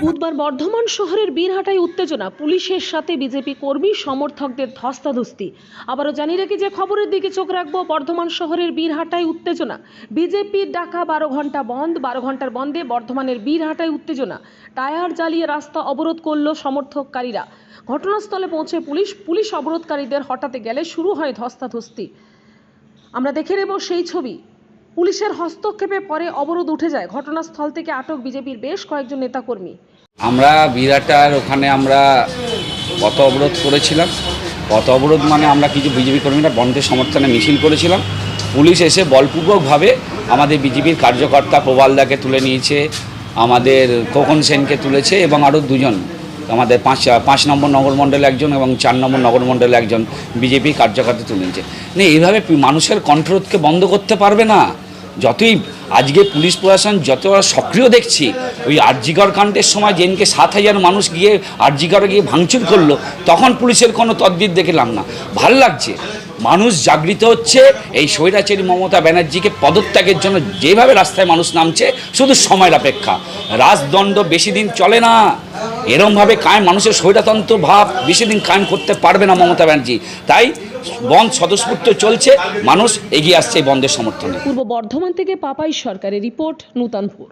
বুধবার বর্ধমান শহরের বীরহাটায় উত্তেজনা। পুলিশের সাথে বিজেপি কর্মী, সমর্থকদের ধস্তাধস্তি। আবারও জানি রাখি যে খবরের দিকে চোখ রাখব, বর্ধমান শহরের বীরহাটায় উত্তেজনা। বিজেপির ডাকা বারো ঘণ্টা বন্ধ, বারো ঘণ্টার বন্ধে বর্ধমানের বীরহাটায় উত্তেজনা। টায়ার জ্বালিয়ে রাস্তা অবরোধ করল সমর্থককারীরা। ঘটনাস্থলে পৌঁছে পুলিশ পুলিশ অবরোধকারীদের হটাতে গেলে শুরু হয় ধস্তাধস্তি। আমরা দেখে নেব সেই ছবি। পুলিশের হস্তক্ষেপে পরে অবরোধ উঠে যায়। ঘটনাস্থল থেকে আটক বিজেপির বেশ কয়েকজন নেতাকর্মী। আমরা বিরাটার ওখানে আমরা পথ অবরোধ করেছিলাম। পথ অবরোধ মানে আমরা কিছু বিজেপি কর্মীরা বন্ধের সমর্থনে মিছিল করেছিলাম। পুলিশ এসে বলপূর্বকভাবে আমাদের বিজেপির কার্যকর্তা প্রবালদাকে তুলে নিয়েছে, আমাদের খোকন সেনকে তুলেছে এবং আরও দুজন, আমাদের পাঁচ পাঁচ নম্বর নগরমণ্ডলে একজন এবং চার নম্বর নগরমণ্ডলে একজন বিজেপি কার্যকর্তা তুলে নিয়েছে। না, এইভাবে মানুষের কণ্ঠরোধকে বন্ধ করতে পারবে না। যতই আজকে পুলিশ প্রশাসন যত সক্রিয় দেখছি, ওই আরজিগড় কাণ্ডের সময় যেদিনকে সাত হাজার মানুষ গিয়ে আরজিগড়ে গিয়ে ভাঙচুর করল, তখন পুলিশের কোনো তদবির দেখলাম না। ভালো লাগছে। মানুষ জাগৃত হচ্ছে, এই স্বৈরাচারী মমতা ব্যানার্জিকে পদত্যাগের জন্য যেভাবে রাস্তায় মানুষ নামছে, শুধু সময়ের অপেক্ষা। রাজদণ্ড বেশি দিন চলে না। এরমভাবে কায়েম মানুষের স্বৈরতন্ত্র ভাব বেশি দিন কায়েম করতে পারবে না মমতা ব্যানার্জি। তাই বন্ধ স্বতঃস্ফূর্ত চলছে, মানুষ এগিয়ে আসছে এই বন্ধের সমর্থনে। পূর্ব বর্ধমান থেকে পাপাই সরকারের রিপোর্ট, নূতনপুর।